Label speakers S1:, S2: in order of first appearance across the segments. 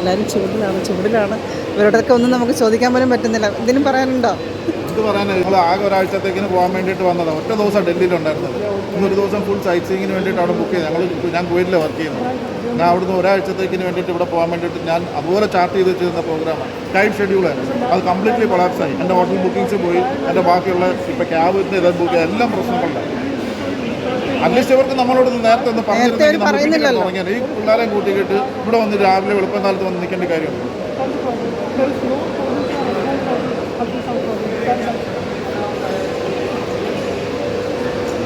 S1: എല്ലാവരും ചൂടിലാണ് ചൂടിലാണ് ഇവരോടൊക്കെ ഒന്നും നമുക്ക് ചോദിക്കാൻ പോലും പറ്റുന്നില്ല. എന്തെങ്കിലും പറയാനുണ്ടോ?
S2: എന്ത് പറയാനാണ് ഞങ്ങൾ ആകെ ഒരാഴ്ചത്തേക്കിന് പോകാൻ വേണ്ടിയിട്ട് വന്നതാണ് ഒറ്റ ദിവസം ഡൽഹിയിലുണ്ടായിരുന്നത് ഒരു ദിവസം ഫുൾ സൈറ്റ് സീയിങ്ങിന് വേണ്ടിയിട്ട് അവിടെ ബുക്ക് ചെയ്ത്. ഞങ്ങൾ ഞാൻ കുവൈറ്റിലെ വർക്ക് ചെയ്യുന്നത് ഞാൻ അവിടുന്ന് ഒരാഴ്ചത്തേക്കിന് വേണ്ടിയിട്ട് ഇവിടെ പോകാൻ വേണ്ടിയിട്ട് ഞാൻ അതുപോലെ ചാർട്ട് ചെയ്ത് വെച്ചിരുന്ന പ്രോഗ്രാമാണ് ടൈറ്റ് ഷെഡ്യൂളായിരുന്നു അത് കംപ്ലീറ്റ്ലി കൊളാപ്സായി എന്റെ ഹോട്ടൽ ബുക്കിങ്സ് പോയി. എന്റെ ബാക്കിയുള്ള ഇപ്പോൾ ക്യാബിന്റെ ഇതൊക്കെ ബുക്ക് എല്ലാം പ്രശ്നങ്ങളുണ്ടായി. അറ്റ്ലീസ്റ്റ് ഇവർക്ക് നമ്മളോട് നേരത്തെ ഒന്ന് പറഞ്ഞിരുന്നെങ്കിൽ. തുടങ്ങിയാൽ ഈ പിള്ളേരെ കൂട്ടിക്കിട്ട് ഇവിടെ വന്ന് രാവിലെ വെളുപ്പം കാലത്ത് വന്ന് നിൽക്കേണ്ട കാര്യമുണ്ട്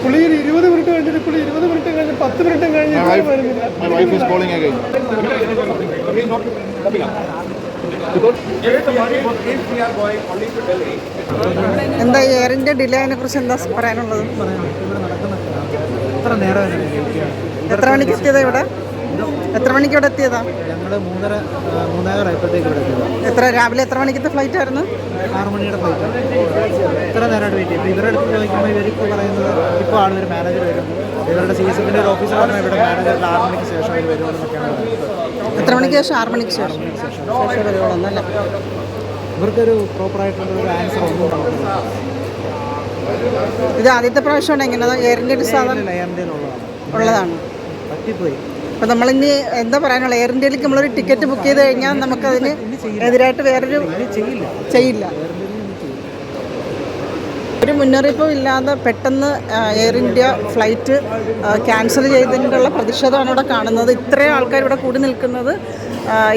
S3: പുള്ളി ഒരു ഇരുപത് മിനിറ്റ് കഴിഞ്ഞിട്ട് പുള്ളി ഇരുപത് മിനിറ്റ് കഴിഞ്ഞ് പത്ത് മിനിറ്റ് കഴിഞ്ഞ്.
S1: എന്താ എയറിന്റെ ഡിലേനെ കുറിച്ച് എന്താ പറയാനുള്ളത്
S3: എത്ര നേരം
S1: എത്ര മണിക്ക് എത്തിയതാ ഇവിടെ? എത്ര മണിക്ക് ഇവിടെ എത്തിയതാ?
S3: ഞങ്ങൾ മൂന്നര മൂന്നേകാലായപ്പോഴത്തേക്ക് ഇവിടെ
S1: എത്ര രാവിലെ എത്ര മണിക്കത്തെ ഫ്ലൈറ്റ് ആയിരുന്നു?
S3: ആറ് മണിയുടെ ഫ്ലൈറ്റ് എത്ര നേരമായിട്ട് വെയിറ്റ് ചെയ്യും ഇവരുടെ അടുത്ത് ചോദിക്കുമ്പോൾ ഇവർക്ക് പറയുന്നത് ഇപ്പോൾ ആണ് ഒരു മാനേജർ വരും. ഇവരുടെ സി എസ് എഫിന്റെ ഒരു ഓഫീസർ പറഞ്ഞാൽ ഇവിടെ മാനേജറിൽ ആറ് മണിക്ക് ശേഷം വരുമെന്നൊക്കെയാണ്
S1: എത്ര മണിക്ക് ശേഷം? ആറ് മണിക്ക് ശേഷം. ശേഷം വരുവോളൂ എന്നല്ലേ
S3: ഇവർക്കൊരു പ്രോപ്പറായിട്ടുള്ള ഒരു ആൻസർ ഒന്നും.
S1: ഇത് ആദ്യത്തെ പ്രാവശ്യമാണ് എങ്ങനെ ഇന്ത്യയുടെ സാധാരണ
S3: ലയറിന്റെ ഉള്ളതാണ്.
S1: അപ്പൊ നമ്മളിനി എന്താ പറയാനുള്ള എയർ ഇന്ത്യയിലേക്ക് നമ്മളൊരു ടിക്കറ്റ് ബുക്ക് ചെയ്ത് കഴിഞ്ഞാൽ നമുക്ക് നമുക്കതിന് എതിരായിട്ട് വേറൊരു
S3: ചെയ്യില്ല.
S1: ഒരു മുന്നറിയിപ്പും ഇല്ലാതെ പെട്ടെന്ന് എയർ ഇന്ത്യ ഫ്ലൈറ്റ് ക്യാൻസൽ ചെയ്തതിനുള്ള പ്രതിഷേധമാണ് ഇവിടെ കാണുന്നത്. ഇത്രയും ആൾക്കാർ ഇവിടെ കൂടി നിൽക്കുന്നത്.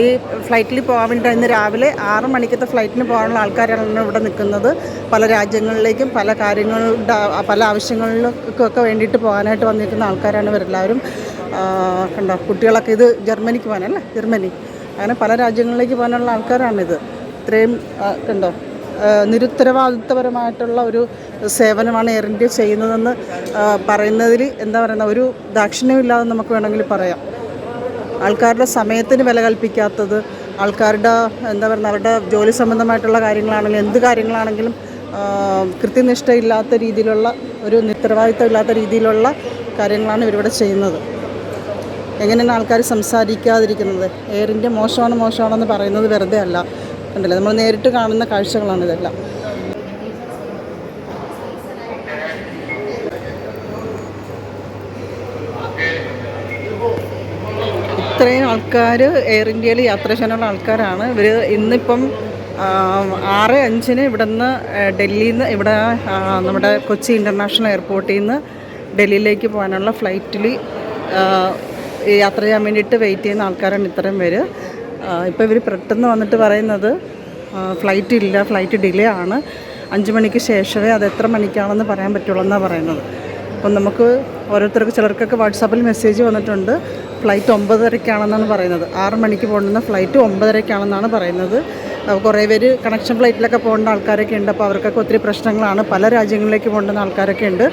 S1: ഈ ഫ്ലൈറ്റിൽ പോകാൻ വേണ്ടി ഇന്ന് രാവിലെ ആറ് മണിക്കത്തെ ഫ്ലൈറ്റിന് പോകാനുള്ള ആൾക്കാരാണ് ഇവിടെ നിൽക്കുന്നത്. പല രാജ്യങ്ങളിലേക്കും പല കാര്യങ്ങളുടെ പല ആവശ്യങ്ങളിലൊക്കെ വേണ്ടിയിട്ട് പോകാനായിട്ട് വന്നിരിക്കുന്ന ആൾക്കാരാണ് ഇവരെല്ലാവരും കണ്ടോ കുട്ടികളൊക്കെ ഇത് ജർമ്മനിക്ക് പോകാനല്ലേ? ജർമ്മനി. അങ്ങനെ പല രാജ്യങ്ങളിലേക്ക് പോകാനുള്ള ആൾക്കാരാണിത് ഇത്രയും കണ്ടോ നിരുത്തരവാദിത്വപരമായിട്ടുള്ള ഒരു സേവനമാണ് എയർ ഇന്ത്യ ചെയ്യുന്നതെന്ന് പറയുന്നതിൽ എന്താ പറയുന്ന ഒരു ദാക്ഷിണ്യമില്ലാതെ നമുക്ക് വേണമെങ്കിൽ പറയാം. ആൾക്കാരുടെ സമയത്തിന് വില കൽപ്പിക്കാത്തത് ആൾക്കാരുടെ എന്താ പറയുക അവരുടെ ജോലി സംബന്ധമായിട്ടുള്ള കാര്യങ്ങളാണെങ്കിലും എന്ത് കാര്യങ്ങളാണെങ്കിലും കൃത്യനിഷ്ഠയില്ലാത്ത രീതിയിലുള്ള ഒരു നിരുത്തരവാദിത്വം ഇല്ലാത്ത രീതിയിലുള്ള കാര്യങ്ങളാണ് ഇവരിവിടെ ചെയ്യുന്നത്. എങ്ങനെയാണ് ആൾക്കാർ സംസാരിക്കാതിരിക്കുന്നത്? ഇന്ത്യ മോശമാണ് മോശമാണെന്ന് പറയുന്നത് വെറുതെ അല്ല കണ്ടില്ലേ? നമ്മൾ നേരിട്ട് കാണുന്ന കാഴ്ചകളാണ് ഇതെല്ലാം. ഇത്രയും ആൾക്കാർ എയർ ഇന്ത്യയിൽ യാത്ര ചെയ്യാനുള്ള ആൾക്കാരാണ്. ഇവർ ഇന്നിപ്പം ആറ് അഞ്ചിന് ഇവിടെ നിന്ന് ഡൽഹിയിൽ നിന്ന് ഇവിടെ നമ്മുടെ കൊച്ചി ഇന്റർനാഷണൽ എയർപോർട്ടിൽ നിന്ന് ഡൽഹിയിലേക്ക് പോകാനുള്ള ഫ്ലൈറ്റിൽ യാത്ര ചെയ്യാൻ വേണ്ടിയിട്ട് വെയിറ്റ് ചെയ്യുന്ന ആൾക്കാരാണ് ഇത്രയും പേര്. ഇപ്പോൾ ഇവർ പെട്ടെന്ന് വന്നിട്ട് പറയുന്നത് ഫ്ലൈറ്റ് ഇല്ല ഫ്ലൈറ്റ് ഡിലേ ആണ്. അഞ്ച് മണിക്ക് ശേഷമേ അത് എത്ര മണിക്കാണെന്ന് പറയാൻ പറ്റുള്ളൂ എന്നാണ് പറയുന്നത്. അപ്പം നമുക്ക് ഓരോരുത്തർക്ക് ചിലർക്കൊക്കെ വാട്സാപ്പിൽ മെസ്സേജ് വന്നിട്ടുണ്ട്. ഫ്ലൈറ്റ് ഒമ്പതരയ്ക്കാണെന്നാണ് പറയുന്നത്. ആറ് മണിക്ക് പോകേണ്ടുന്ന ഫ്ലൈറ്റ് ഒമ്പതരയ്ക്കാണെന്നാണ് പറയുന്നത്. കുറേ പേര് കണക്ഷൻ ഫ്ലൈറ്റിലൊക്കെ പോകേണ്ട ആൾക്കാരൊക്കെ ഉണ്ട്. അപ്പോൾ അവർക്കൊക്കെ ഒത്തിരി പ്രശ്നങ്ങളാണ്. പല രാജ്യങ്ങളിലേക്ക് പോകേണ്ടുന്ന ആൾക്കാരൊക്കെ ഉണ്ട്.